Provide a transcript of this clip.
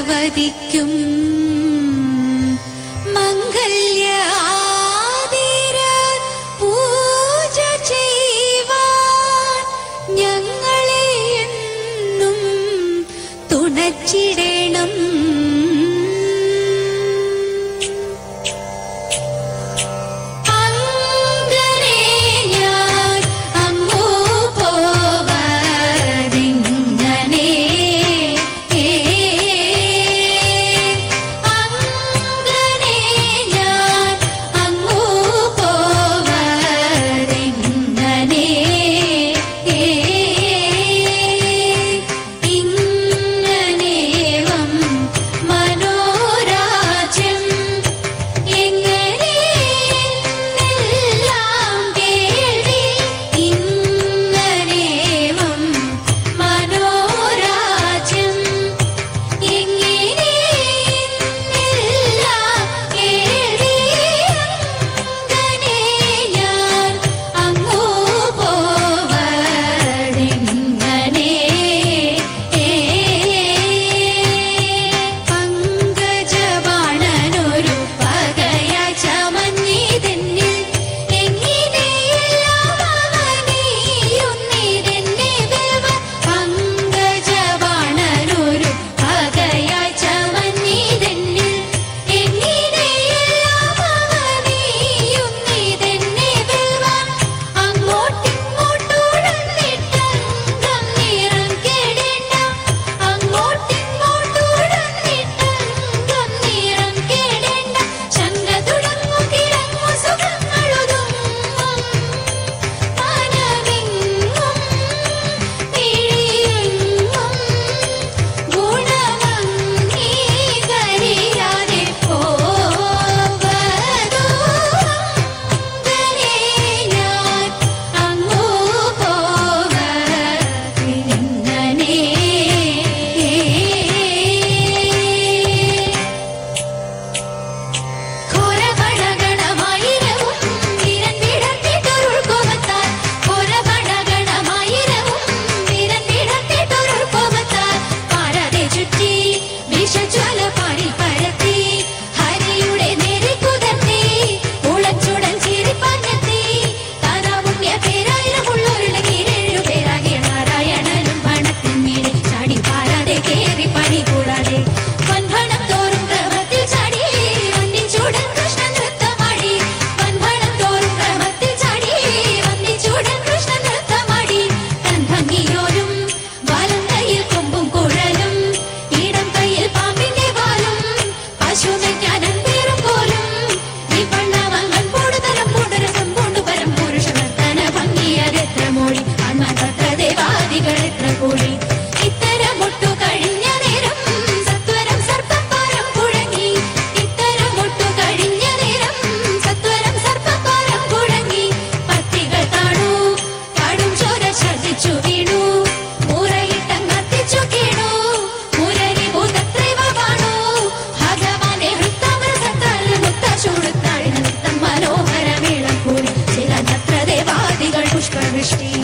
ഭഗവതിക്കും മംഗല്യ പൂജ ചെയ്യുവാൻ ഞങ്ങളെ എന്നും തുണച്ചിടണം. Namaskar me.